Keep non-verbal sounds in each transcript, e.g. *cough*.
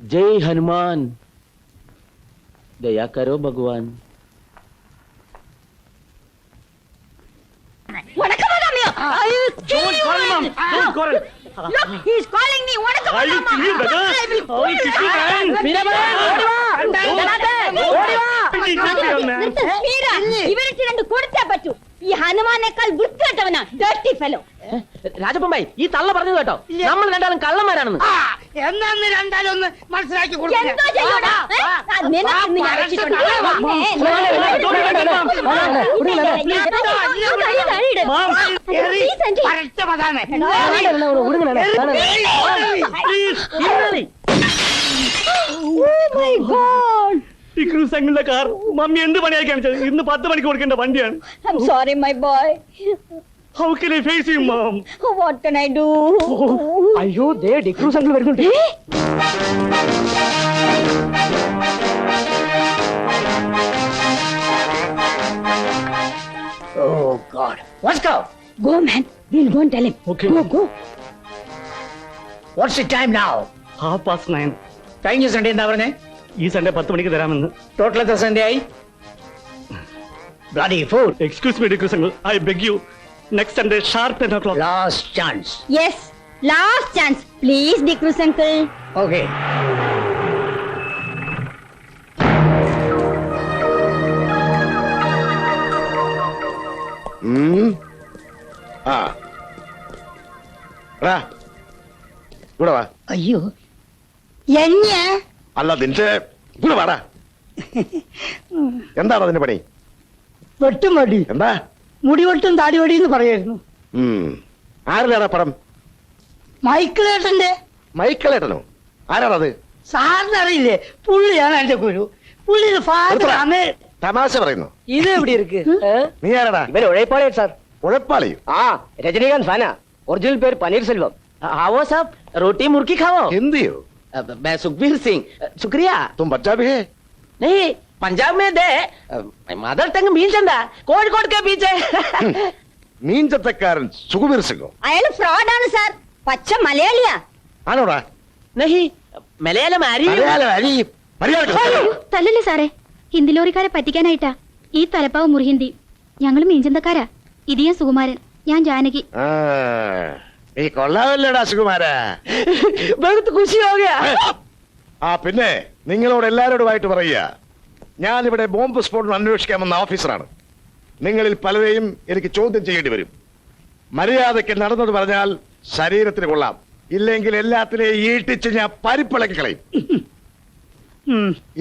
జై హనుమాన్. దయా కరో భగవాన్ ఇవరికి రెండు కొడితే బచ్చు ഈ ഹനുമാനേക്കാൾ വൃത്തികെട്ടവനാ ഡേർട്ടി രാജപ്പമ്പായി ഈ തള്ള പറഞ്ഞു കേട്ടോ നമ്മൾ രണ്ടാളും കള്ളന്മാരാണെന്ന് എന്നാന്ന് രണ്ടാലും ഒന്ന് മനസ്സിലാക്കി എന്തോ ഈ ക്രൂസ് അങ്കിളിന്റെ കാർ മമ്മി എന്ത് പണിയായി കാണിച്ചത് ഇന്ന് പത്ത് മണിക്ക് കൊടുക്കേണ്ട വണ്ടിയാണ് I'm sorry, my boy. How can I face you ma'am What can I do? അയ്യോ ദേ ഡിക്രൂസ് അങ്കിൾ വരുന്നുണ്ട് Oh God. Let's go. Go, man. We'll go and tell him. Okay. Go, go. What's the time now? Half past nine കഴിഞ്ഞ Sunday എന്താ പറഞ്ഞേ ഈ Sunday പത്ത് മണിക്ക് തരാമെന്ന്. ടോട്ടൽ എത്ര സൺഡേ ആയി? Bloody for excuse me Cruz uncle I beg you next Sunday sharp ten o'clock last chance yes last chance. Please Dikrus uncle okay. ആ. ഇവിടെ വാ. അയ്യോ. എഞ്ഞ അല്ല നിന്റെ ഇവിടെ എന്താണ് അതിന്റെ പണി? വെട്ടും വടി. എന്താ? മുടിവെട്ടും താടിവടി എന്ന് പറയായിരുന്നു. ഉം. പടം? മൈക്കിളേട്ടന്റെ. മൈക്കിളേട്ടനോ? ആരാണത്? സാറിന് അറിയില്ലേ പുള്ളിയാണ് എന്റെ ഗുരു. പുള്ളി തമാശ പറയുന്നു. ഇത് എവിടെ இருக்கு നീ ആരാടാ? இவர் സാർ. சார் ആ ஆ സാനാ ഒറിജിനൽ പേര് പനീർ பன்னீர்செல்வம் ആവോ സാബ് റൊട്ടി മുറുക്കി ഖാവോ? എന്തിയോ? अ, मैं सुखबीर सिंह अ, शुक्रिया तुम पंजाबी है? नहीं पंजाब में दे. अ, मदर टंग മീൻചന്ത. കോഴിക്കോട് കെ ബീച്ച് മീൻചത്തക്കാരൻ സുഖബീർ സിംഗോ? അയാൾ ഫ്രോഡാണ് സാർ. പച്ച മലയാളിയാ. ആണോടാ? നഹി മലയാളം അറിയൂ മലയാളം അരിയും മലയാളം തല്ലല്ലേ സാറേ. ഹിന്ദി ലോറിക്കാരെ പറ്റിക്കാനായിട്ടാ. ഈ തലപ്പാവ് മുറിഹിന്ദി. ഞങ്ങൾ മീഞ്ചന്തക്കാരാ ഇത് ഞാൻ സുകുമാരൻ. ഞാൻ ജാനകി. ആ. ഈ കൊള്ളാവല്ലേടാ സുകുമാര. ബഹുത്ത് കുശിയാവുക ആ പിന്നെ നിങ്ങളോട് എല്ലാരോടുമായിട്ട് പറയുക. ഞാനിവിടെ ബോംബ് സ്ഫോടനം അന്വേഷിക്കാൻ വന്ന ഓഫീസറാണ്. നിങ്ങളിൽ പലരെയും എനിക്ക് ചോദ്യം ചെയ്യേണ്ടി വരും. മര്യാദയ്ക്ക് നടന്നത് പറഞ്ഞാൽ ശരീരത്തിന് കൊള്ളാം. ഇല്ലെങ്കിൽ എല്ലാത്തിനെയും ഈട്ടിച്ച് ഞാൻ പരിപ്പിളക്കി കളയും.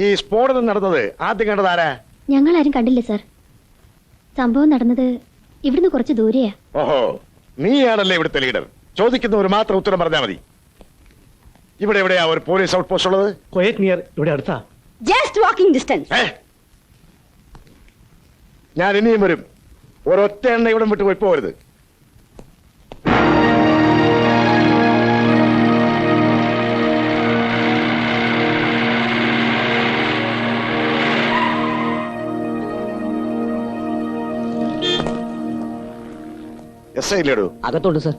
ഈ സ്ഫോടനം നടന്നത് ആദ്യം കണ്ടത് ആരാ? ഞങ്ങൾ ആരും കണ്ടില്ല സർ. സംഭവം നടന്നത് ഇവിടുന്ന് കുറച്ച് ദൂരെയാ. ഓഹോ നീയാണല്ലേ ഇവിടുത്തെ ലീഡർ? ചോദിക്കുന്നവർ മാത്രം ഉത്തരം പറഞ്ഞാൽ മതി. ഇവിടെ എവിടെയാ ഒരു പോലീസ് ഔട്ട് പോസ്റ്റ് ഉള്ളത്? കൊയറ്റ് നിയർ ഇവിടെ അടുത്താ. ജസ്റ്റ് വാക്കിംഗ് ഡിസ്റ്റൻസ് ഏ? ഞാൻ ഇനിയും വരും. ഒരൊറ്റ എണ്ണ ഇവിടെ വിട്ട് പോയി പോരുത്. എസ് ഐ ഇല്ലേടൂ? അകത്തോട്ട് സർ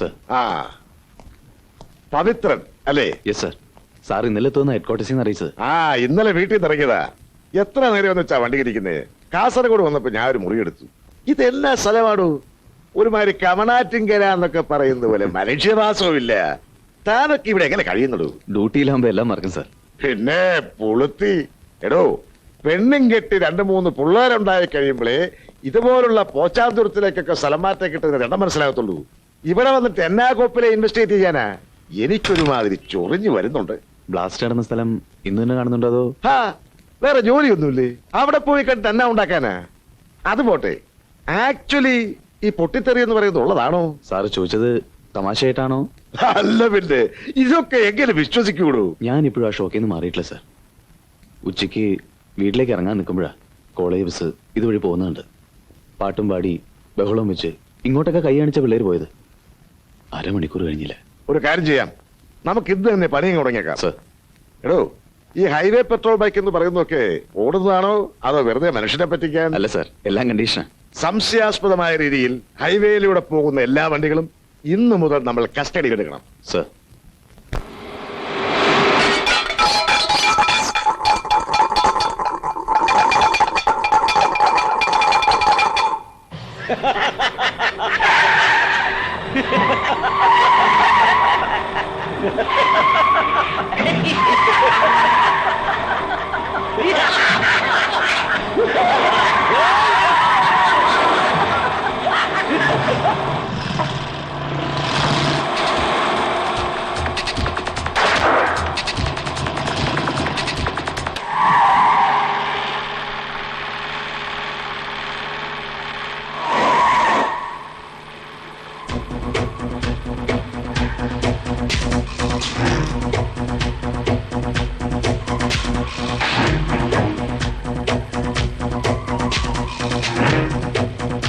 സർ ആ. പവിത്രൻ അല്ലേ? യെസ് സർ സാർ ഇന്നലെ തോന്നുന്ന ഹെഡ് ക്വാർട്ടേഴ്സിൽ നിന്ന് അറിയിച്ചത്. ആ ഇന്നലെ വീട്ടിൽ നിന്ന് ഇറങ്ങിയതാ. എത്ര നേരം എന്ന് വെച്ചാ വണ്ടി ഇരിക്കുന്നത് കാസർഗോഡ് വന്നപ്പോ ഞാൻ ഒരു മുറിയെടുത്തു. ഇതെല്ലാ സ്ഥലമാണു ഒരുമാതിരി കമണാറ്റിങ്കര എന്നൊക്കെ പറയുന്ന പോലെ മനുഷ്യവാസവുമില്ല. താനൊക്കെ ഇവിടെ എങ്ങനെ കഴിയുന്നുള്ളൂ ഡ്യൂട്ടിയിലാകുമ്പോ എല്ലാം മറക്കും സാർ പിന്നെ പുളുത്തി. എടോ പെണ്ണും കെട്ടി രണ്ട് മൂന്ന് പിള്ളേരുണ്ടായി കഴിയുമ്പോഴേ ഇതുപോലുള്ള പോച്ചാന്തുരത്തിലേക്കൊക്കെ സ്ഥലം മാറ്റം കിട്ടുന്ന രണ്ടം മനസ്സിലാകത്തുള്ളൂ. ഇവിടെ വന്നിട്ട് എന്നാ കോപ്പിലെ ഇൻവെസ്റ്റിഗേറ്റ് ചെയ്യാനാ എനിക്കൊരുമാതിരി ചൊറിഞ്ഞു വരുന്നുണ്ട്. ബ്ലാസ്റ്റ് നടന്ന സ്ഥലം ഇന്ന് തന്നെ കാണുന്നുണ്ടോ അതോ? ഹാ വേറെ ജോലിയൊന്നുമില്ലേ? അവിടെ പോയി കണ്ടിട്ട് എന്നാ ഉണ്ടാക്കാനാ? അത് പോട്ടെ. ആക്ച്വലി ഈ പൊട്ടിത്തെറി എന്ന് പറയുന്നത് ഉള്ളതാണോ? സാറ് ചോദിച്ചത് തമാശയായിട്ടാണോ? അല്ല പിന്നെ ഇതൊക്കെ എങ്ങനെ വിശ്വസിക്കൂടൂ? ഞാൻ ഇപ്പോഴും ആ ഷോക്കിൽ നിന്ന് മാറിയിട്ടില്ല സാർ. ഉച്ചയ്ക്ക് വീട്ടിലേക്ക് ഇറങ്ങാൻ നിൽക്കുമ്പോഴാ കോളേജ് ബസ് ഇതുവഴി പോകുന്നുണ്ട്. പാട്ടും പാടി ബഹളം വെച്ച് ഇങ്ങോട്ടൊക്കെ കൈ കാണിച്ച പിള്ളേർ പോയത്. അരമണിക്കൂർ കഴിഞ്ഞില്ല? ഒരു കാര്യം ചെയ്യാം. നമുക്ക് ഇന്ന് തന്നെ പണിയും തുടങ്ങിയേക്കാം. സർ. എടോ ഈ ഹൈവേ പെട്രോൾ ബൈക്ക് എന്ന് പറയുന്നതൊക്കെ ഓടുന്നതാണോ? അതോ വെറുതെ മനുഷ്യനെ പറ്റിക്കാൻ? അല്ല സർ. എല്ലാം കണ്ടീഷൻ സംശയാസ്പദമായ രീതിയിൽ ഹൈവേയിലൂടെ പോകുന്ന എല്ലാ വണ്ടികളും ഇന്നു മുതൽ നമ്മൾ കസ്റ്റഡിയിൽ എടുക്കണം സർ. Música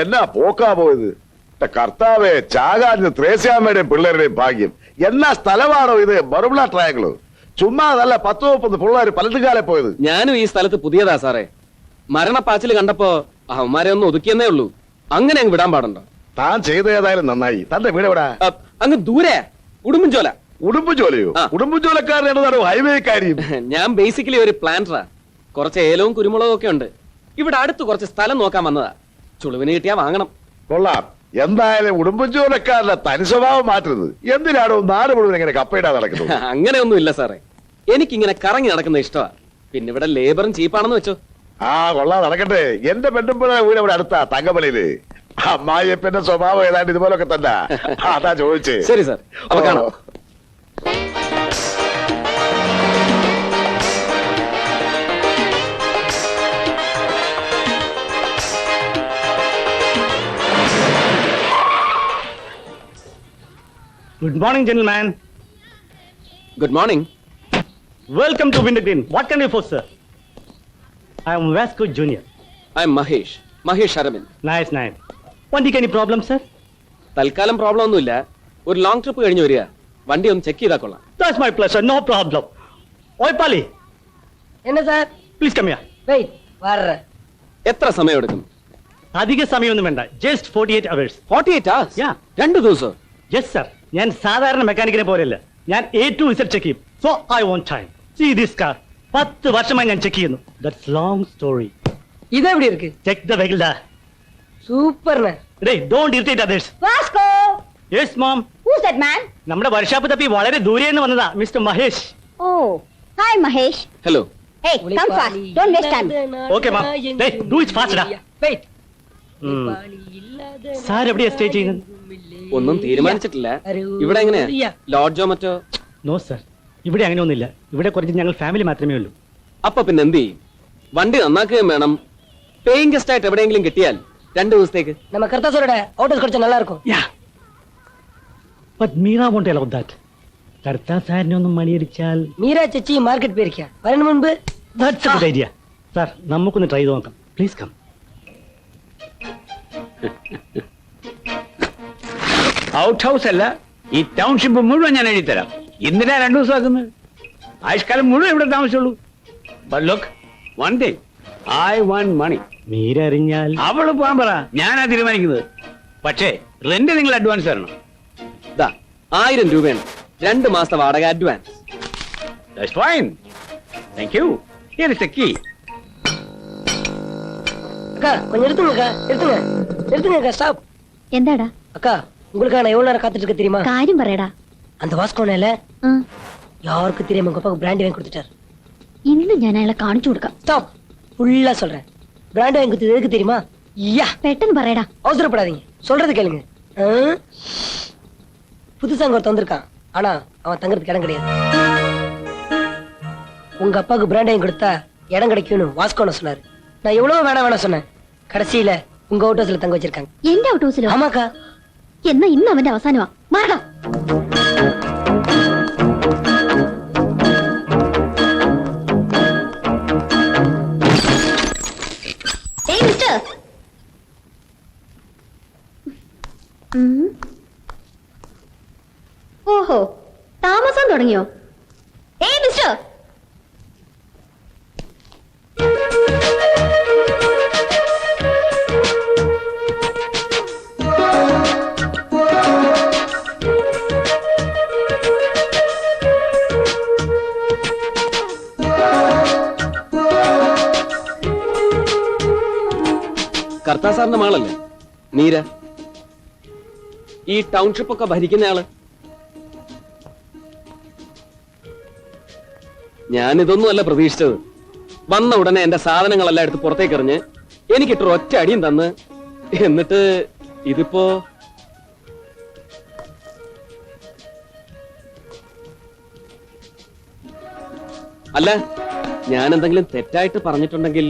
എന്നാ പോക്കാ പോയത്? കർത്താവേ ചാകാഞ്ഞ് ത്രേസ്യാമ്മയുടെയും പിള്ളേരുടെയും ഭാഗ്യം. എന്നാ സ്ഥലമാണോ ഇത്? ബറുബിള ട്രയാങ്കിൾ ചുമ്മാ അതല്ല പത്ത് മുപ്പത് പിള്ളേർ പലതുകാലെ പോയത്. ഞാനും ഈ സ്ഥലത്ത് പുതിയതാ സാറേ. മരണപ്പാച്ചിൽ കണ്ടപ്പോ അവന്മാരെ ഒന്ന് ഒതുക്കിയെന്നേ ഉള്ളൂ. അങ്ങനെ അങ്ങ് വിടാൻ പാടുണ്ടോ? താൻ ചെയ്ത ഏതായാലും നന്നായി. തന്റെ വീട് എവിടാ? അങ്ങ് ദൂരെ ഉടുമ്പുംചോല ഉടുമ്പു ജോലിയോ ആ. ഉടുമ്പു ജോലക്കാരനാണ് ഹൈവേ കാര്യം. ഞാൻ ബേസിക്കലി ഒരു പ്ലാന്ററാ കുറച്ച് ഏലവും കുരുമുളകും ഒക്കെ ഉണ്ട്. ഇവിടെ അടുത്ത് കുറച്ച് സ്ഥലം നോക്കാൻ വന്നതാ. ചുളുവിന് കിട്ടിയാ വാങ്ങണം. കൊള്ളാം. എന്തായാലും ഉടുമ്പു ജോലക്കാരന്റെ തനി സ്വഭാവം മാറ്റരുത്. എന്തിനാണോ നാട് മുഴുവൻ ഇങ്ങനെ കപ്പയിടാൻ നടക്കുന്നത്? *laughs* അങ്ങനെയൊന്നും ഇല്ല സാറേ. എനിക്ക് ഇങ്ങനെ കറങ്ങി നടക്കുന്ന ഇഷ്ടമാ പിന്നെ ഇവിടെ ലേബറും ചീപ്പാണെന്ന് വെച്ചോ. ആ കൊള്ളാ. നടക്കട്ടെ. എന്റെ പെണ്ണുമ്പോഴാണ് വീട് അവിടെ അടുത്താ തങ്കമലയിൽ അമ്മായിയപ്പന്റെ സ്വഭാവം ഏതാണ്ട് ഇതുപോലൊക്കെ തന്നെ. *laughs* അതാ ചോദിച്ചേ. ശരി സാർ അപ്പൊ കാണാം. Good morning, gentlemen. Good morning Welcome to Wintergreen. What can I do for, sir? I am Vasco Jr. I am Mahesh Mahesh Aravind Nice, nice. വണ്ടിക്ക് any problem, sir? തൽക്കാലം പ്രോബ്ലം ഒന്നുമില്ല ഒരു ലോങ് ട്രിപ്പ് കഴിഞ്ഞ് വരിക വണ്ടി ഒന്ന് check ചെയ്താ കൊള്ളാം That's my pleasure. No problem. Oi, Pali, என்ன sir please come here. Wait வர்றேன் എത്ര സമയം എടുക്കും അധിക സമയമൊന്നും വേണ്ട just forty eight hours forty eight hours Yeah. രണ്ട് ദിവസം യെസ് സർ ഞാൻ സാധാരണ മെക്കാനിക്കിനെ പോലെയല്ല ഞാൻ എ ടു ഇസഡ് ചെക്ക് ചെയ്യും so I won't time see this car പത്ത് വർഷമായി ഞാൻ ചെക്ക് ചെയ്യുന്നു ദറ്റ്സ് ലോങ് സ്റ്റോറി இது எப்படி இருக்கு ചെക്ക് ദ വെഹിക്കിൾ ദാ சூப்பர்ண்ணே day don't irritate others Vasco yes mom who's that man നമ്മുടെ വർഷാപ്പ് തപ്പി വളരെ ദൂരെ നിന്ന് വന്നതാ mister Mahesh oh hi mahesh hello hey come fast don't waste time Okay, ma'am. Hey, do it fast, da. Wait sir എവിടെയാ stay ചെയ്യുന്നത് ഒന്നും തീരുമാനിച്ചിട്ടില്ല ഇവിടെ എങ്ങനെയാ ലോഡ്ജോ മറ്റോ നോ സർ ഇവിടെ അങ്ങനെ ഒന്നുമില്ല ഇവിടെ കുറച്ച് ഞങ്ങൾ ഫാമിലി മാത്രമേ ഉള്ളൂ അപ്പൊ പിന്നെ എന്ത് ചെയ്യും വണ്ടി നന്നാക്കുകയും വേണം പേയിങ് ഗസ്റ്റ് ആയിട്ട് എവിടെയെങ്കിലും കിട്ടിയാൽ രണ്ടു ദിവസത്തേക്ക് நம்ம கர்த்தாசரோட ஹோட்டல் கிடைச்சா நல்லா இருக்கும் yeah but Meera won't allow that Kartha സാറിനെ ഒന്നും മണിയടിച്ചാൽ மீரா சச்சி மார்க்கெட் போயிருக்கியா வரணும் முன்பு that's a good idea sir നമുക്കൊന്ന് ട്രൈ ചെയ്ത് നോക്കാം പ്ലീസ് കം *laughs* ഔട്ട് ഹൗസ് അല്ല ഈ ടൗൺഷിപ്പ് മുഴുവൻ ഞാൻ എഴുതിത്തരാം എന്തിനാ രണ്ടു ദിവസം ആക്കുന്നത് ആയുഷ്കാലം മുഴുവൻ ഇവിടെ താമസിച്ചുള്ളൂ but look one thing I want money Meera അറിഞ്ഞാൽ അവള് പോകാൻ പറ ഞാനാ തീരുമാനിക്കുന്നത് പക്ഷേ റെന്റ് നിങ്ങൾ അഡ്വാൻസ് തരണം ദാ ആയിരം രൂപയാണ് രണ്ട് മാസത്തെ വാടക advance That's fine. Thank you. Here is the key. அக்கா கொஞ்சம் எடுத்துங்கக்கா எடுத்துங்க எடுத்துங்கக்கா ஸ்டாப் എന്താടാ அக்கா உங்களுக்காக நான் எவ்வளவு நேரம் காத்துட்டு இருக்க தெரியுமா കാര്യം പറയടാ அந்த வாஸ்கோனால ആ, யாருக்கும் தெரியாம உங்க அப்பாவுக்கு பிராண்ட் வாங்கி கொடுத்துட்டாரு ഇന്ന് ഞാൻ അയാളെ കാണിച്ചു കൊടുക്കാം ஸ்டாப் ஃபுல்லா சொல்றேன் பிராண்ட் வாங்கி கொடுத்தது எதுக்கு தெரியுமா யா പെട്ടെന്ന് പറയടാ அவசரப்படாதீங்க சொல்றது கேளுங்க ஆ? புதுசா அங்க ஒருத்தன் வந்திருக்கான் ஆனா அவன் தங்கறதுக்கு இடம் கிடையாது உங்க அப்பாவுக்கு பிராண்ட் வாங்கி கொடுத்தா இடம் கிடைக்கும்னு வாஸ்கோன சொன்னாரு நான் எவ்வளவு வேணாம் வேணாம் சொன்னேன் கடைசியில உங்க ஹோட்டல்ஸ்ல தங்க வச்சிருக்காங்க എന്റെ ഔട്ട് ഹൗസിലോ ஆமாக்கா എന്നാ ഇന്ന് അവന്റെ അവസാനമാ. മാറാ. ഓഹോ താമസം തുടങ്ങിയോ? കർത്താ സാറിന്റെ മകളല്ലേ നീര. ഈ ടൗൺഷിപ്പ് ഒക്കെ ഭരിക്കുന്ന ആൾ? ഞാൻ ഇതൊന്നും അല്ല പ്രതീക്ഷിച്ചത്. വന്ന ഉടനെ എന്റെ സാധനങ്ങളെല്ലാം എടുത്ത് പുറത്തേക്ക് എറിഞ്ഞ് എനിക്കിട്ടൊരു ഒറ്റ അടിയും തന്ന്. എന്നിട്ട് ഇതിപ്പോ അല്ല ഞാൻ എന്തെങ്കിലും തെറ്റായിട്ട് പറഞ്ഞിട്ടുണ്ടെങ്കിൽ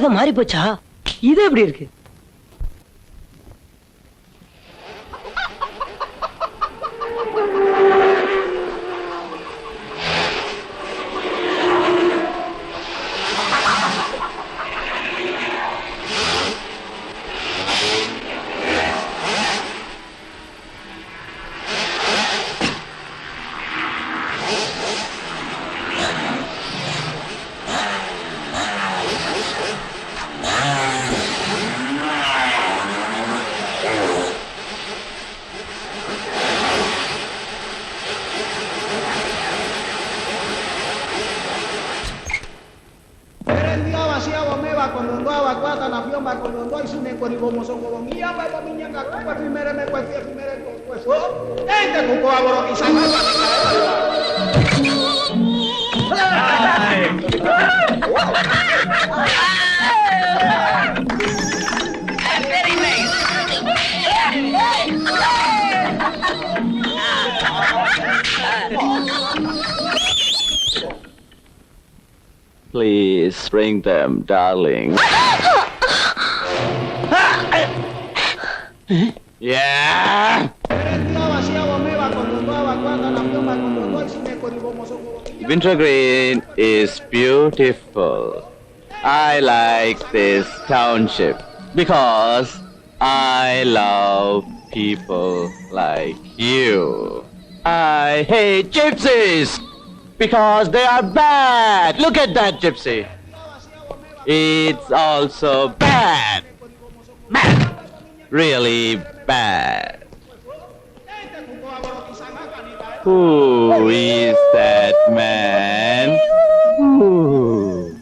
கதை மாறி போச்சா இது எப்படி இருக்கு? Please bring them, darling. *laughs* songo bongi Wintergreen is beautiful. I like this township because I love people like you. I hate gypsies because they are bad. Look at that gypsy. It's also bad. Bad. Really bad. Who is that man? Who?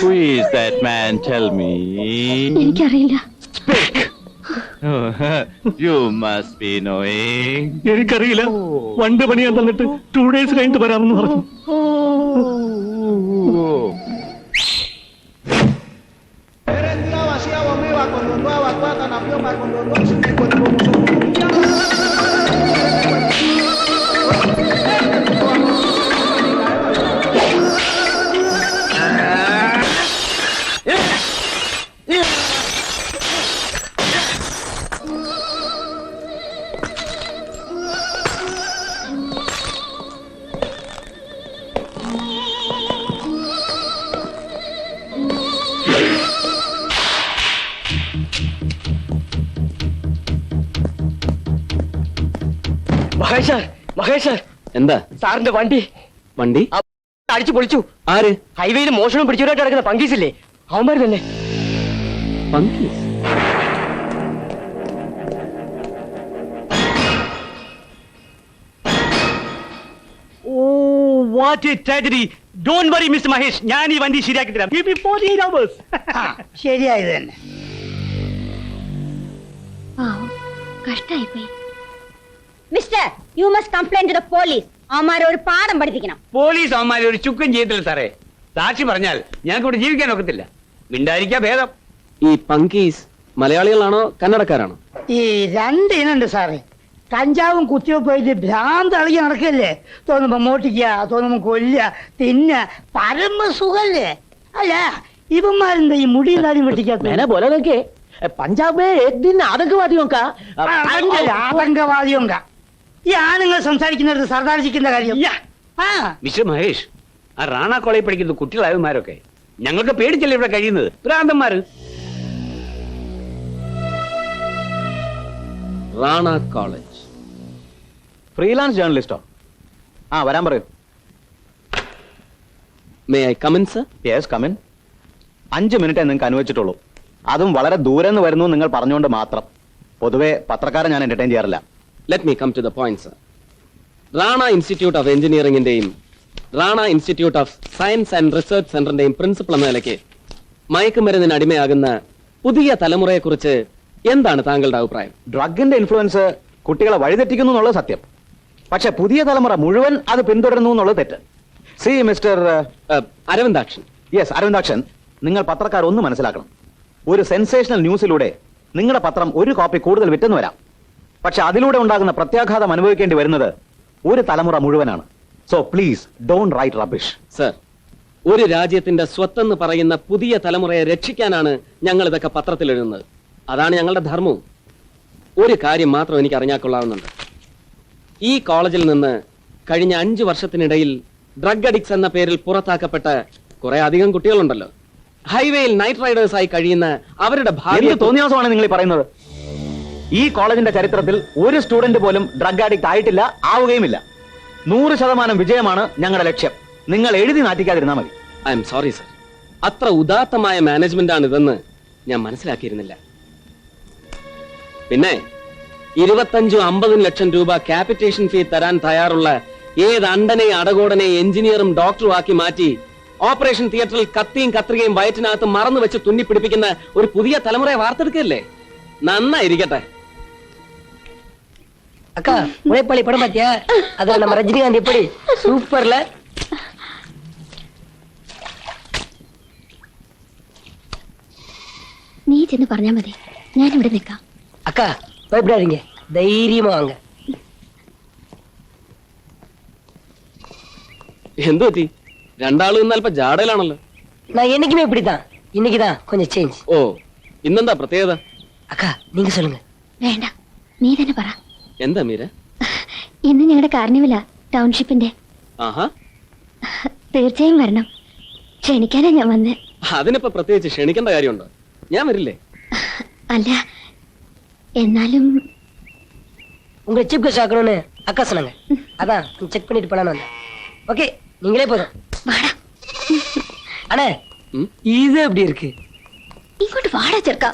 Who is that man? Tell me. എനിക്കറിയില്ല Speak. you must be knowing. എനിക്കറിയില്ല വണ്ട് പണിയാൻ തന്നിട്ട് two days കഴിഞ്ഞിട്ട് വരാമെന്ന് പറഞ്ഞു മഹേഷ് മഹേഷ് എന്താ? സാറിന്റെ വണ്ടി. വണ്ടി? അടിച്ചു പൊളിച്ചു. ആര്? ഹൈവേയിൽ മോഷണം പിടിച്ചവരായിട്ട് നടക്കുന്ന പങ്കീസില്ലേ? അവന്മാർ തന്നെ പങ്കീസ്? ഓ what a tragedy don't worry miss Mahesh. ഞാൻ ഈ വണ്ടി ശരിയാക്കി തരാം. Give me 48 hours. ശരിയായത് തന്നെ. കഷ്ടായിപ്പോയി. Mister you must complaint to the police അവന്മാരെ ഒരു പാഠം പഠിപ്പിക്കണം. പോലീസ് അവന്മാരെ ഒരു ചുക്കും ചെയ്യത്തില്ല സാറേ. സാക്ഷി പറഞ്ഞാൽ ഞങ്ങൾക്ക് ഇവിടെ ജീവിക്കാൻ ഒക്കത്തില്ല. മിണ്ടായിരിക്കാ ഭേദം. ഈ പങ്കീസ് മലയാളികളാണോ കന്നടക്കാരാണോ? ഈ രണ്ട് ഇനുണ്ട് സാറേ. കഞ്ചാവും കുത്തിവെപ്പായിട്ട് ഭ്രാന്ത് അളകി നടക്കല്ലേ? തോന്നുമ്പോ മോട്ടിക്ക തോന്നുമ്പോ കൊല്ല തിന്ന പരമ സുഖല്ലേ അല്ല ഇവന്മാരെന്താ ഈ മുടിയും താടിയും വെട്ടിക്കാത്ത मैंने പഞ്ചാബ് എദിൻ ആതങ്കവാദിയൊങ്ക ആതങ്കവാദിയൊങ്ക യാ നിങ്ങൾ സംസാരിക്കുന്നത് സർദാർജിക്കുന്ന കാര്യം. മിസ്റ്റർ മഹേഷ് ആ റാണാ കോളേജ് പഠിക്കുന്ന കുട്ടികളായവന്മാരൊക്കെ ഞങ്ങൾക്ക് പേടിച്ചല്ലേ ഇവിടെ കഴിയുന്നത്? ഭ്രാന്തന്മാര്. റാണ കോളേജ്. ഫ്രീലാൻസ് ജേർണലിസ്റ്റോ ആ വരാൻ പറയൂ. May I come in sir yes come in അഞ്ച് മിനിറ്റേ നിങ്ങൾക്ക് അനുവദിച്ചിട്ടുള്ളൂ. അതും വളരെ ദൂരെ നിന്ന് വരുന്നു നിങ്ങൾ പറഞ്ഞുകൊണ്ട് മാത്രം. പൊതുവെ പത്രക്കാരെ ഞാൻ എന്റർടൈൻ ചെയ്യാറില്ല. Let me come to the point sir Rana institute of എഞ്ചിനീയറിംഗിന്റെയും Rana institute of science and research സെന്ററിന്റെയും principal എന്ന നിലയ്ക്ക് മയക്കുമരുന്നിന് അടിമയാകുന്ന പുതിയ തലമുറയെ കുറിച്ച് എന്താണ് താങ്കളുടെ അഭിപ്രായം? ഡ്രഗിന്റെ ഇൻഫ്ലുവൻസ് കുട്ടികളെ വഴിതെറ്റിക്കുന്നു എന്നുള്ളത് സത്യം. പക്ഷെ പുതിയ തലമുറ മുഴുവൻ അത് പിന്തുടരുന്നു എന്നുള്ളത് തെറ്റ്. See mister Aravindakshan yes Aravindakshan നിങ്ങൾ പത്രക്കാർ ഒന്ന് മനസ്സിലാക്കണം. ഒരു സെൻസേഷണൽ ന്യൂസിലൂടെ നിങ്ങളുടെ പത്രം ഒരു കോപ്പി കൂടുതൽ വിറ്റെന്ന് വരാം. പക്ഷെ അതിലൂടെ ഉണ്ടാകുന്ന പ്രത്യാഘാതം അനുഭവിക്കേണ്ടി വരുന്നത് ഒരു തലമുറ മുഴുവനാണ്. So please don't write rubbish sir ഒരു രാജ്യത്തിന്റെ സ്വത്തെന്ന് പറയുന്ന പുതിയ തലമുറയെ രക്ഷിക്കാനാണ് ഞങ്ങൾ ഇതൊക്കെ പത്രത്തിൽ എഴുതുന്നത് അതാണ് ഞങ്ങളുടെ ധർമ്മവും ഒരു കാര്യം മാത്രം എനിക്ക് അറിഞ്ഞാൽ കൊള്ളാവുന്നുണ്ട് ഈ കോളേജിൽ നിന്ന് കഴിഞ്ഞ അഞ്ചു വർഷത്തിനിടയിൽ ഡ്രഗ് അഡിക്സ് എന്ന പേരിൽ പുറത്താക്കപ്പെട്ട കുറെ അധികം കുട്ടികളുണ്ടല്ലോ. ഹൈവേയിൽ നൈറ്റ് റൈഡേഴ്സ് ആയി കഴിയുന്ന അവരുടെ ഭാവിയെ എന്ത് തോന്നിയാസമാണ് നിങ്ങൾ ഈ പറയുന്നത്? ഈ കോളേജിന്റെ ചരിത്രത്തിൽ ഒരു സ്റ്റുഡന്റ് പോലും ഡ്രഗ് അഡിക്റ്റ് ആയിട്ടില്ല ആവുകയുമില്ല. നൂറ് ശതമാനം വിജയമാണ് ഞങ്ങളുടെ ലക്ഷ്യം. നിങ്ങൾ എഴുതി നാട്ടിക്കാതിരുന്നാൽ മതി. I'm sorry sir. അത്ര ഉദാത്തമായ മാനേജ്മെന്റ് ആണ് ഇതെന്ന് ഞാൻ മനസ്സിലാക്കിയിരുന്നില്ല. പിന്നെ ഇരുപത്തഞ്ചും അമ്പതും ലക്ഷം രൂപ ക്യാപിറ്റേഷൻ ഫീ തരാൻ തയ്യാറുള്ള ഏത് അണ്ടനെ അടകോടനെ എഞ്ചിനീയറും ഡോക്ടറും ആക്കി മാറ്റി ഓപ്പറേഷൻ തിയേറ്ററിൽ കത്തിയും കത്രികയും വയറ്റിനകത്ത് മറന്നു വെച്ച് തുന്നി പിടിപ്പിക്കുന്ന ഒരു പുതിയ തലമുറയെ വാർത്തെടുക്കല്ലേ നന്നായിരിക്കട്ടെ அக்கா உழைப்பாளி படம் பாத்தியா அதுல நம்ம ரஜினிகாந்த் எப்படி சூப்பர்ல നീ ചെന്ന് പറഞ്ഞാ മതി ഞാൻ ഇവിടെ നിൽക്കാം அக்கா பயப்படாதீங்க தைரியமா வாங்க എന്തു പറ്റി രണ്ടാളും ഇന്ന് അല്പം ജാടയിലാണല്ലോ நான் என்னைக்குமே இப்படித்தான் இன்னைக்குதான் கொஞ்சம் சேஞ்ச் ഓ ഇന്നെന്താ പ്രത്യേകത அக்கா நீங்க சொல்லுங்க വേണ്ട നീ തന്നെ പറ എന്താ മീര ഇന്ന് ഞങ്ങളുടെ കാർണിവലാ ടൗൺഷിപ്പിന്റെ ആഹാ തീർച്ചയായും വരണം ക്ഷണിക്കാനാ ഞാൻ വന്നേ അതിനിപ്പോ പ്രത്യേകിച്ച് ക്ഷണിക്കേണ്ട കാര്യമുണ്ടോ ഞാൻ വരില്ലേ അല്ല എന്നാലും உங்களை சீப் கெஸ்ட் ஆக்கணும்னு அக்கா சொன்னாங்க அதான் செக் பண்ணிட்டு போலான்னு வந்தேன் ஓகே நீங்களே போதும் വാടാ அண்ணே இது எப்படி இருக்கு? இங்கோட்டு வாடா சர்க்கா